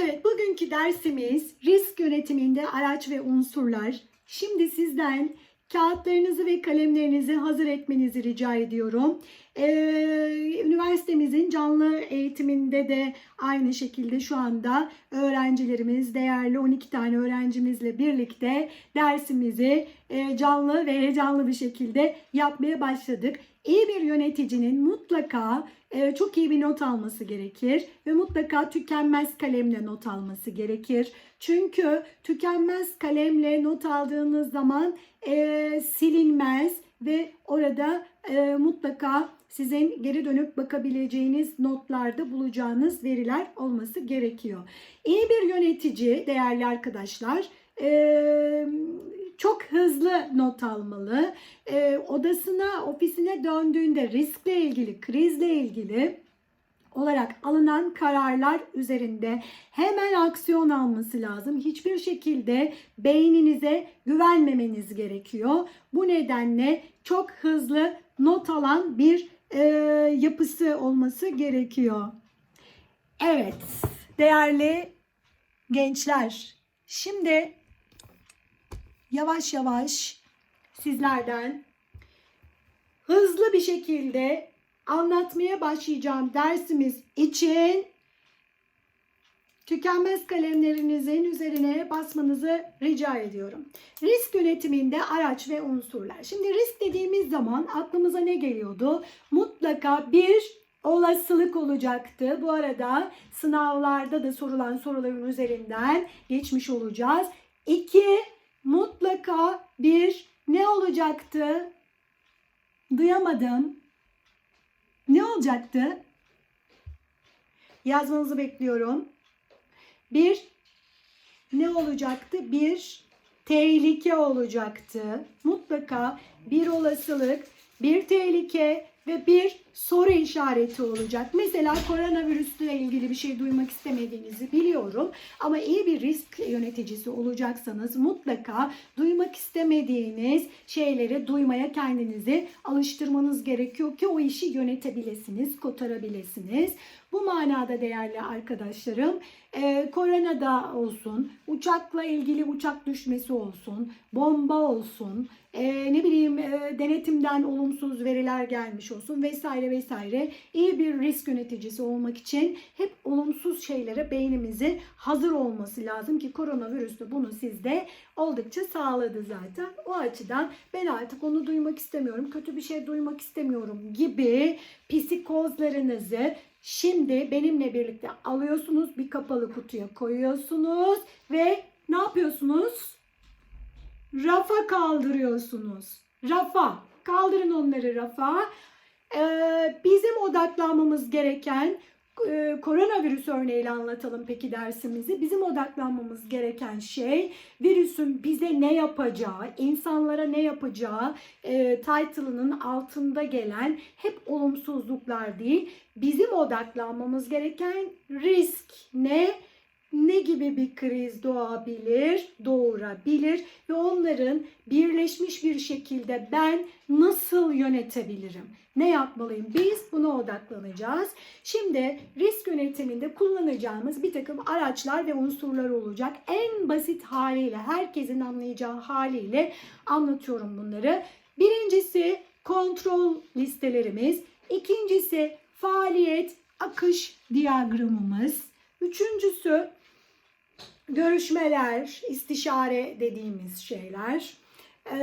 Evet, bugünkü dersimiz risk yönetiminde araç ve unsurlar. Şimdi sizden kağıtlarınızı ve kalemlerinizi hazır etmenizi rica ediyorum. Ee, üniversitemizin canlı eğitiminde de aynı şekilde şu anda öğrencilerimiz, değerli 12 tane öğrencimizle birlikte dersimizi e, canlı ve heyecanlı bir şekilde yapmaya başladık. İyi bir yöneticinin mutlaka e, çok iyi bir not alması gerekir ve mutlaka tükenmez kalemle not alması gerekir. Çünkü tükenmez kalemle not aldığınız zaman e, silinmez ve orada e, mutlaka sizin geri dönüp bakabileceğiniz notlarda bulacağınız veriler olması gerekiyor. İyi bir yönetici değerli arkadaşlar e, çok hızlı not almalı. E, odasına, ofisine döndüğünde riskle ilgili, krizle ilgili olarak alınan kararlar üzerinde hemen aksiyon alması lazım. Hiçbir şekilde beyninize güvenmemeniz gerekiyor. Bu nedenle çok hızlı not alan bir e, yapısı olması gerekiyor. Evet, değerli gençler. Şimdi yavaş yavaş sizlerden hızlı bir şekilde anlatmaya başlayacağım dersimiz için tükenmez kalemlerinizin üzerine basmanızı rica ediyorum. Risk yönetiminde araç ve unsurlar. Şimdi risk dediğimiz zaman aklımıza ne geliyordu? Mutlaka bir olasılık olacaktı. Bu arada sınavlarda da sorulan soruların üzerinden geçmiş olacağız. İki, mutlaka bir ne olacaktı? Duyamadım. Ne olacaktı? Yazmanızı bekliyorum. Bir ne olacaktı? Bir tehlike olacaktı. Mutlaka bir olasılık, bir tehlike ve bir soru işareti olacak. Mesela koronavirüsle ilgili bir şey duymak istemediğinizi biliyorum. Ama iyi bir risk yöneticisi olacaksanız mutlaka duymak istemediğiniz şeyleri duymaya kendinizi alıştırmanız gerekiyor ki o işi yönetebilirsiniz, kotarabilirsiniz. Bu manada değerli arkadaşlarım, e, korona da olsun, uçakla ilgili uçak düşmesi olsun, bomba olsun, e, ne bileyim e, denetimden olumsuz veriler gelmiş olsun vesaire vesaire. İyi bir risk yöneticisi olmak için hep olumsuz şeylere beynimizi hazır olması lazım ki koronavirüs de bunu sizde oldukça sağladı zaten. O açıdan ben artık onu duymak istemiyorum, kötü bir şey duymak istemiyorum gibi psikozlarınızı Şimdi benimle birlikte alıyorsunuz bir kapalı kutuya koyuyorsunuz ve ne yapıyorsunuz? Rafa kaldırıyorsunuz. Rafa. Kaldırın onları rafa. Ee, bizim odaklanmamız gereken e, koronavirüs örneğiyle anlatalım peki dersimizi. Bizim odaklanmamız gereken şey virüsün bize ne yapacağı, insanlara ne yapacağı e, title'ının altında gelen hep olumsuzluklar değil. Bizim odaklanmamız gereken risk ne? Ne gibi bir kriz doğabilir, doğurabilir ve onların birleşmiş bir şekilde ben nasıl yönetebilirim? Ne yapmalıyım? Biz buna odaklanacağız. Şimdi risk yönetiminde kullanacağımız bir takım araçlar ve unsurlar olacak. En basit haliyle, herkesin anlayacağı haliyle anlatıyorum bunları. Birincisi kontrol listelerimiz. İkincisi faaliyet akış diyagramımız. Üçüncüsü görüşmeler, istişare dediğimiz şeyler. Ee,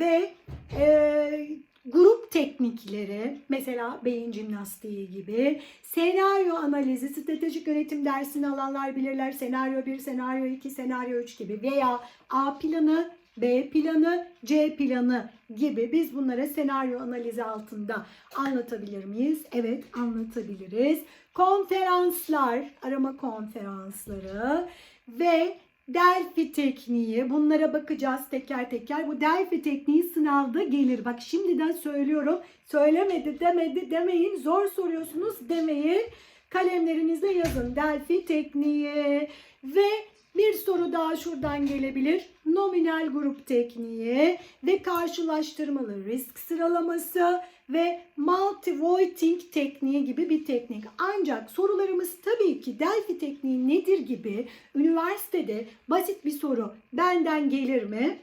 ve e, grup teknikleri mesela beyin jimnastiği gibi. Senaryo analizi stratejik yönetim dersini alanlar bilirler. Senaryo 1 senaryo 2 senaryo 3 gibi. Veya A planı B planı, C planı gibi biz bunlara senaryo analizi altında anlatabilir miyiz? Evet anlatabiliriz. Konferanslar, arama konferansları ve Delphi tekniği bunlara bakacağız teker teker. Bu Delphi tekniği sınavda gelir. Bak şimdiden söylüyorum. Söylemedi demedi demeyin. Zor soruyorsunuz demeyin. Kalemlerinizde yazın. Delphi tekniği ve bir soru daha şuradan gelebilir. Nominal grup tekniği ve karşılaştırmalı risk sıralaması ve multi-voting tekniği gibi bir teknik. Ancak sorularımız tabii ki Delphi tekniği nedir gibi üniversitede basit bir soru benden gelir mi?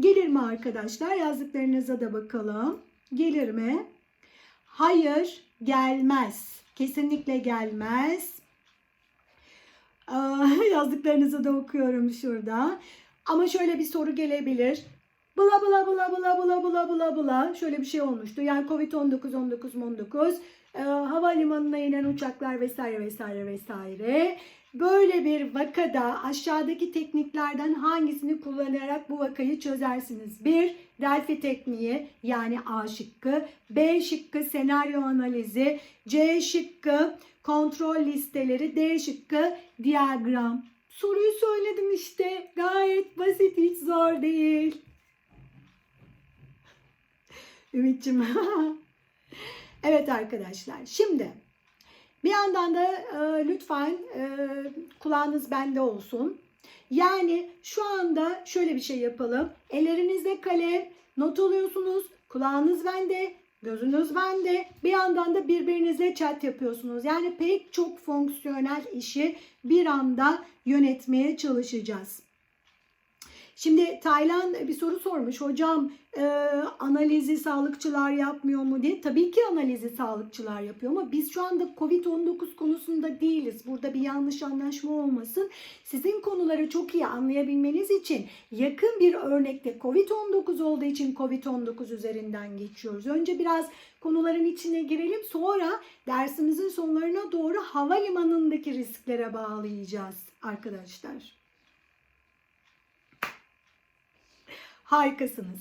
Gelir mi arkadaşlar? Yazdıklarınıza da bakalım. Gelir mi? Hayır, gelmez. Kesinlikle gelmez. Yazdıklarınızı da okuyorum şurada. Ama şöyle bir soru gelebilir. Bla bla bla bla bla bla bla bla şöyle bir şey olmuştu. Yani Covid-19 19 19 e, havalimanına inen uçaklar vesaire vesaire vesaire. Böyle bir vakada aşağıdaki tekniklerden hangisini kullanarak bu vakayı çözersiniz? 1. Delphi tekniği yani A şıkkı. B şıkkı senaryo analizi. C şıkkı kontrol listeleri. D şıkkı diyagram. Soruyu söyledim işte. Gayet basit hiç zor değil. Ümit'ciğim. evet arkadaşlar şimdi bir yandan da e, lütfen e, kulağınız bende olsun. Yani şu anda şöyle bir şey yapalım. Ellerinizde kalem, not alıyorsunuz. Kulağınız bende, gözünüz bende. Bir yandan da birbirinizle chat yapıyorsunuz. Yani pek çok fonksiyonel işi bir anda yönetmeye çalışacağız. Şimdi Taylan bir soru sormuş. Hocam e, analizi sağlıkçılar yapmıyor mu diye. Tabii ki analizi sağlıkçılar yapıyor ama biz şu anda COVID-19 konusunda değiliz. Burada bir yanlış anlaşma olmasın. Sizin konuları çok iyi anlayabilmeniz için yakın bir örnekte COVID-19 olduğu için COVID-19 üzerinden geçiyoruz. Önce biraz konuların içine girelim. Sonra dersimizin sonlarına doğru havalimanındaki risklere bağlayacağız arkadaşlar. Harikasınız.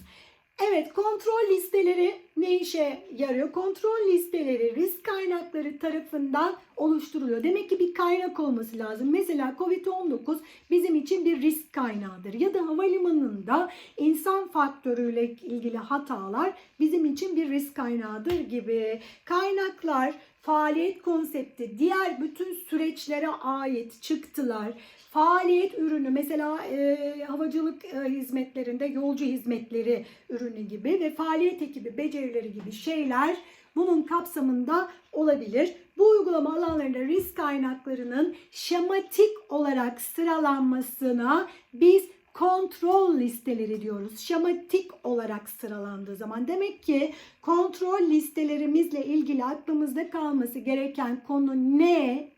Evet kontrol listeleri ne işe yarıyor? Kontrol listeleri risk kaynakları tarafından oluşturuluyor. Demek ki bir kaynak olması lazım. Mesela COVID-19 bizim için bir risk kaynağıdır. Ya da havalimanında insan faktörüyle ilgili hatalar bizim için bir risk kaynağıdır gibi. Kaynaklar, faaliyet konsepti, diğer bütün süreçlere ait çıktılar, faaliyet ürünü mesela e, havacılık e, hizmetlerinde yolcu hizmetleri ürünü gibi ve faaliyet ekibi becerileri gibi şeyler bunun kapsamında olabilir. Bu uygulama alanlarında risk kaynaklarının şematik olarak sıralanmasına biz kontrol listeleri diyoruz. Şematik olarak sıralandığı zaman demek ki kontrol listelerimizle ilgili aklımızda kalması gereken konu ne?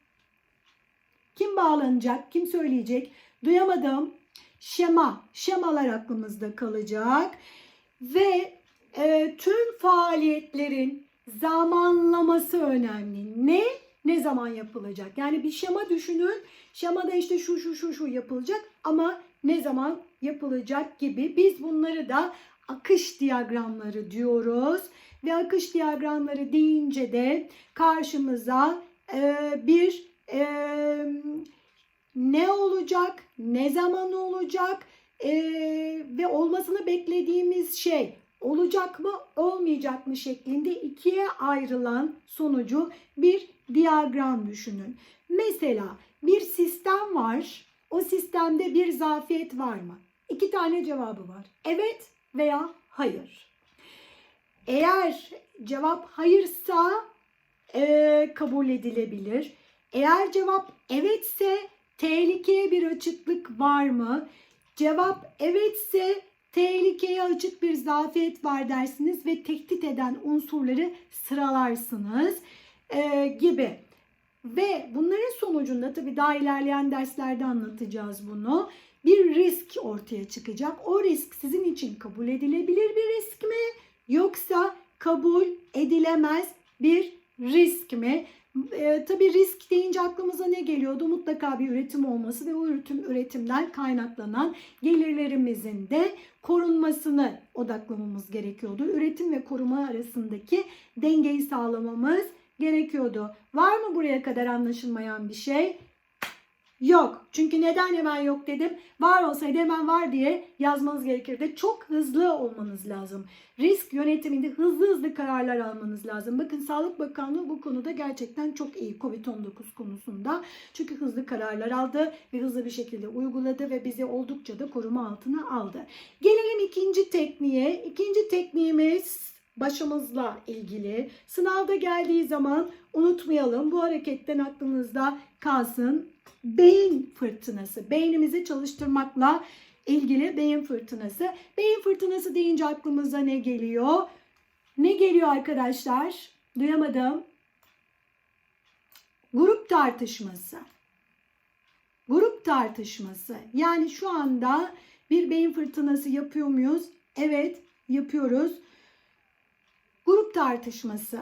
Kim bağlanacak? Kim söyleyecek? Duyamadım. Şema. Şemalar aklımızda kalacak. Ve e, tüm faaliyetlerin zamanlaması önemli. Ne? Ne zaman yapılacak? Yani bir şema düşünün. Şemada işte şu şu şu şu yapılacak ama ne zaman yapılacak gibi. Biz bunları da akış diyagramları diyoruz. Ve akış diyagramları deyince de karşımıza e, bir e, ne olacak, ne zaman olacak e, ve olmasını beklediğimiz şey olacak mı, olmayacak mı şeklinde ikiye ayrılan sonucu bir diyagram düşünün. Mesela bir sistem var. O sistemde bir zafiyet var mı? İki tane cevabı var. Evet veya hayır. Eğer cevap hayırsa e, kabul edilebilir. Eğer cevap evetse tehlikeye bir açıklık var mı? Cevap evetse tehlikeye açık bir zafiyet var dersiniz ve tehdit eden unsurları sıralarsınız e, gibi. Ve bunların sonucunda tabii daha ilerleyen derslerde anlatacağız bunu. Bir risk ortaya çıkacak. O risk sizin için kabul edilebilir bir risk mi? Yoksa kabul edilemez bir risk mi? E, tabii risk deyince aklımıza ne geliyordu? Mutlaka bir üretim olması ve o üretim üretimden kaynaklanan gelirlerimizin de korunmasını odaklamamız gerekiyordu. Üretim ve koruma arasındaki dengeyi sağlamamız gerekiyordu. Var mı buraya kadar anlaşılmayan bir şey? Yok. Çünkü neden hemen yok dedim. Var olsaydı hemen var diye yazmanız gerekirdi. Çok hızlı olmanız lazım. Risk yönetiminde hızlı hızlı kararlar almanız lazım. Bakın Sağlık Bakanlığı bu konuda gerçekten çok iyi Covid-19 konusunda. Çünkü hızlı kararlar aldı ve hızlı bir şekilde uyguladı ve bizi oldukça da koruma altına aldı. Gelelim ikinci tekniğe. İkinci tekniğimiz başımızla ilgili. Sınavda geldiği zaman unutmayalım. Bu hareketten aklınızda kalsın. Beyin fırtınası. Beynimizi çalıştırmakla ilgili beyin fırtınası. Beyin fırtınası deyince aklımıza ne geliyor? Ne geliyor arkadaşlar? Duyamadım. Grup tartışması. Grup tartışması. Yani şu anda bir beyin fırtınası yapıyor muyuz? Evet, yapıyoruz. Grup tartışması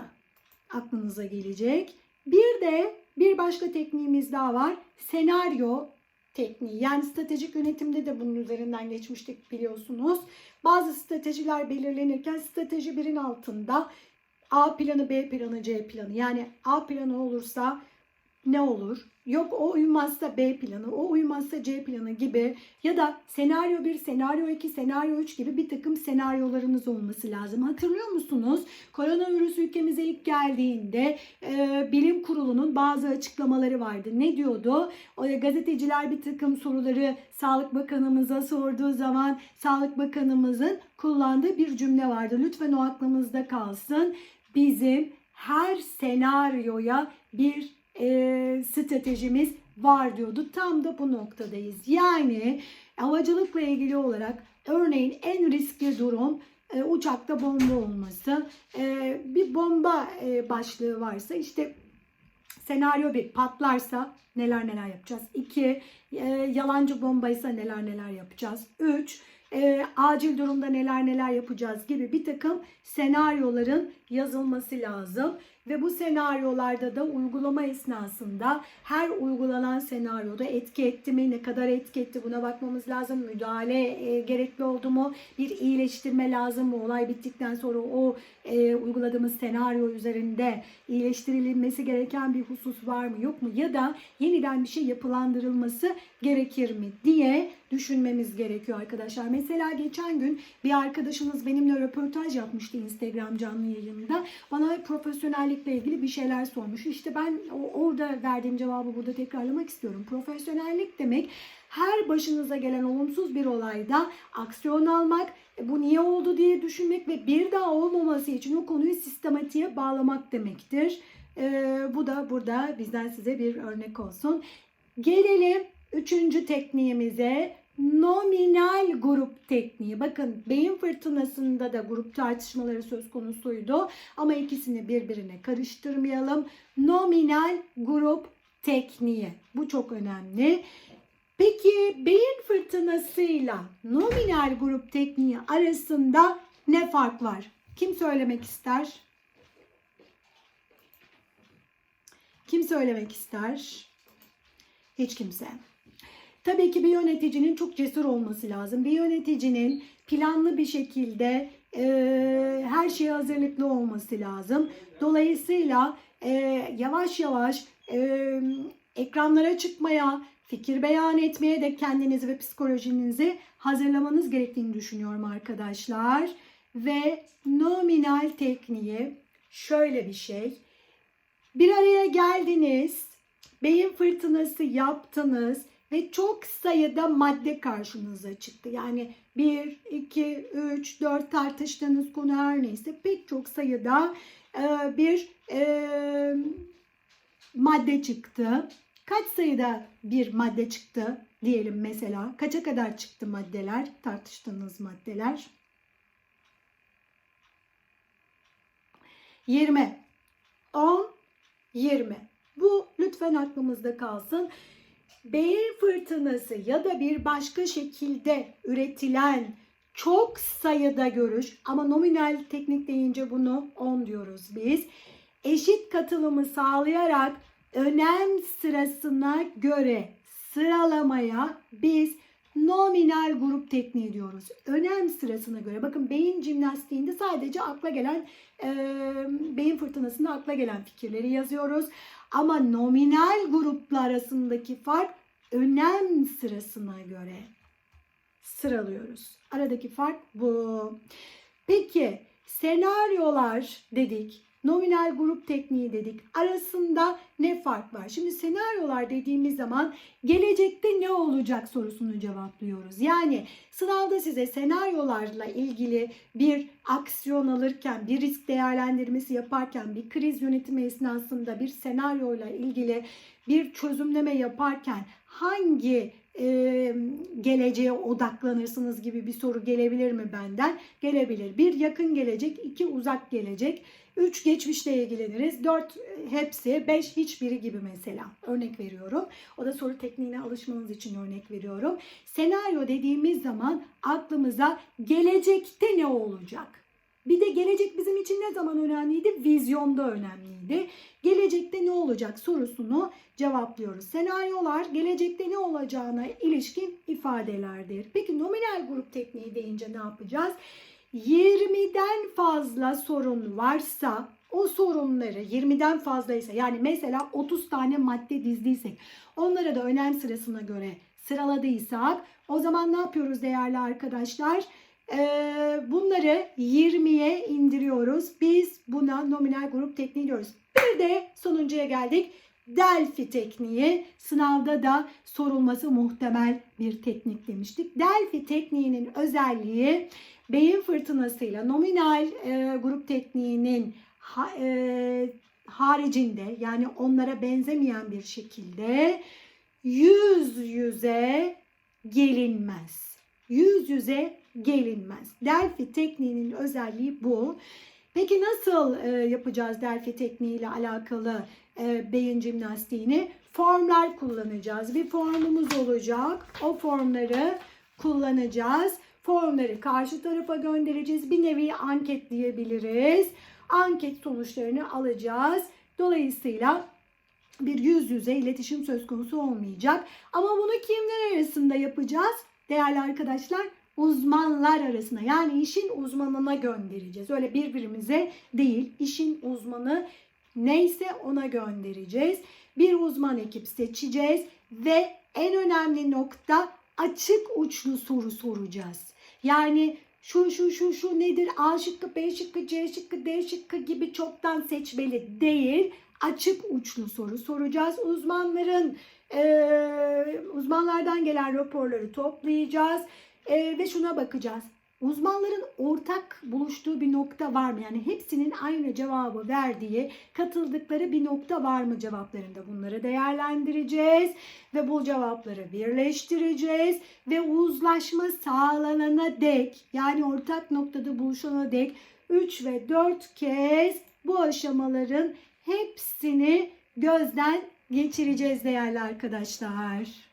aklınıza gelecek. Bir de bir başka tekniğimiz daha var. Senaryo tekniği. Yani stratejik yönetimde de bunun üzerinden geçmiştik biliyorsunuz. Bazı stratejiler belirlenirken strateji birin altında A planı, B planı, C planı. Yani A planı olursa ne olur? Yok o uymazsa B planı, o uymazsa C planı gibi ya da senaryo 1, senaryo 2, senaryo 3 gibi bir takım senaryolarınız olması lazım. Hatırlıyor musunuz? Koronavirüs ülkemize ilk geldiğinde e, bilim kurulunun bazı açıklamaları vardı. Ne diyordu? O, e, gazeteciler bir takım soruları Sağlık Bakanımıza sorduğu zaman Sağlık Bakanımızın kullandığı bir cümle vardı. Lütfen o aklımızda kalsın. Bizim her senaryoya bir e, stratejimiz var diyordu. Tam da bu noktadayız. Yani havacılıkla ilgili olarak örneğin en riskli durum e, uçakta bomba olması. E, bir bomba e, başlığı varsa işte senaryo bir patlarsa neler neler yapacağız. İki e, yalancı bombaysa neler neler yapacağız. Üç e, acil durumda neler neler yapacağız gibi bir takım senaryoların yazılması lazım. Ve bu senaryolarda da uygulama esnasında her uygulanan senaryoda etki etti mi, ne kadar etki etti buna bakmamız lazım. Müdahale e, gerekli oldu mu, bir iyileştirme lazım mı, olay bittikten sonra o e, uyguladığımız senaryo üzerinde iyileştirilmesi gereken bir husus var mı yok mu ya da yeniden bir şey yapılandırılması gerekir mi diye düşünmemiz gerekiyor arkadaşlar. Mesela geçen gün bir arkadaşınız benimle röportaj yapmıştı Instagram canlı yayında. Bana profesyonellikle ilgili bir şeyler sormuş. İşte ben orada verdiğim cevabı burada tekrarlamak istiyorum. Profesyonellik demek her başınıza gelen olumsuz bir olayda aksiyon almak, e, bu niye oldu diye düşünmek ve bir daha olmaması için o konuyu sistematiğe bağlamak demektir. Ee, bu da burada bizden size bir örnek olsun. Gelelim üçüncü tekniğimize nominal grup tekniği. Bakın beyin fırtınasında da grup tartışmaları söz konusuydu ama ikisini birbirine karıştırmayalım. Nominal grup tekniği. Bu çok önemli. Peki beyin fırtınasıyla nominal grup tekniği arasında ne fark var? Kim söylemek ister? Kim söylemek ister? Hiç kimse. Tabii ki bir yöneticinin çok cesur olması lazım. Bir yöneticinin planlı bir şekilde e, her şeye hazırlıklı olması lazım. Dolayısıyla e, yavaş yavaş e, ekranlara çıkmaya, fikir beyan etmeye de kendinizi ve psikolojinizi hazırlamanız gerektiğini düşünüyorum arkadaşlar. Ve nominal tekniği şöyle bir şey. Bir araya geldiniz, beyin fırtınası yaptınız ve çok sayıda madde karşınıza çıktı. Yani 1, 2, 3, 4 tartıştığınız konu her neyse pek çok sayıda e, bir e, madde çıktı. Kaç sayıda bir madde çıktı diyelim mesela? Kaça kadar çıktı maddeler, tartıştığınız maddeler? 20, 10, 20. Bu lütfen aklımızda kalsın beyin fırtınası ya da bir başka şekilde üretilen çok sayıda görüş ama nominal teknik deyince bunu 10 diyoruz biz. Eşit katılımı sağlayarak önem sırasına göre sıralamaya biz nominal grup tekniği diyoruz. Önem sırasına göre. Bakın beyin jimnastiğinde sadece akla gelen e, beyin fırtınasında akla gelen fikirleri yazıyoruz. Ama nominal gruplar arasındaki fark önem sırasına göre sıralıyoruz. Aradaki fark bu. Peki senaryolar dedik. Nominal grup tekniği dedik. Arasında ne fark var? Şimdi senaryolar dediğimiz zaman gelecekte ne olacak sorusunu cevaplıyoruz. Yani sınavda size senaryolarla ilgili bir aksiyon alırken, bir risk değerlendirmesi yaparken, bir kriz yönetimi esnasında bir senaryoyla ilgili bir çözümleme yaparken hangi e, geleceğe odaklanırsınız gibi bir soru gelebilir mi benden? Gelebilir. Bir yakın gelecek, iki uzak gelecek, üç geçmişle ilgileniriz, dört e, hepsi, beş hiçbiri gibi mesela. Örnek veriyorum. O da soru tekniğine alışmanız için örnek veriyorum. Senaryo dediğimiz zaman aklımıza gelecekte ne olacak? Bir de gelecek bizim için ne zaman önemliydi? Vizyonda önemliydi. Gelecekte ne olacak sorusunu cevaplıyoruz. Senaryolar gelecekte ne olacağına ilişkin ifadelerdir. Peki nominal grup tekniği deyince ne yapacağız? 20'den fazla sorun varsa o sorunları 20'den fazlaysa yani mesela 30 tane madde dizdiysek onlara da önem sırasına göre sıraladıysak o zaman ne yapıyoruz değerli arkadaşlar? Ee, bunları 20'ye indiriyoruz. Biz buna nominal grup tekniği diyoruz. Bir de sonuncuya geldik. Delphi tekniği sınavda da sorulması muhtemel bir teknik demiştik. Delphi tekniğinin özelliği beyin fırtınasıyla nominal e, grup tekniğinin ha, e, haricinde yani onlara benzemeyen bir şekilde yüz yüze gelinmez. Yüz yüze gelinmez. Delphi tekniğinin özelliği bu. Peki nasıl e, yapacağız Delphi tekniği ile alakalı e, beyin jimnastiğini? Formlar kullanacağız. Bir formumuz olacak. O formları kullanacağız. Formları karşı tarafa göndereceğiz. Bir nevi anket diyebiliriz. Anket sonuçlarını alacağız. Dolayısıyla bir yüz yüze iletişim söz konusu olmayacak. Ama bunu kimler arasında yapacağız? Değerli arkadaşlar uzmanlar arasında yani işin uzmanına göndereceğiz. Öyle birbirimize değil işin uzmanı neyse ona göndereceğiz. Bir uzman ekip seçeceğiz ve en önemli nokta açık uçlu soru soracağız. Yani şu şu şu şu nedir A şıkkı B şıkkı C şıkkı D şıkkı gibi çoktan seçmeli değil açık uçlu soru soracağız. Uzmanların e, uzmanlardan gelen raporları toplayacağız e, ve şuna bakacağız. Uzmanların ortak buluştuğu bir nokta var mı? Yani hepsinin aynı cevabı verdiği, katıldıkları bir nokta var mı cevaplarında? Bunları değerlendireceğiz ve bu cevapları birleştireceğiz ve uzlaşma sağlanana dek yani ortak noktada buluşana dek 3 ve 4 kez bu aşamaların hepsini gözden geçireceğiz değerli arkadaşlar.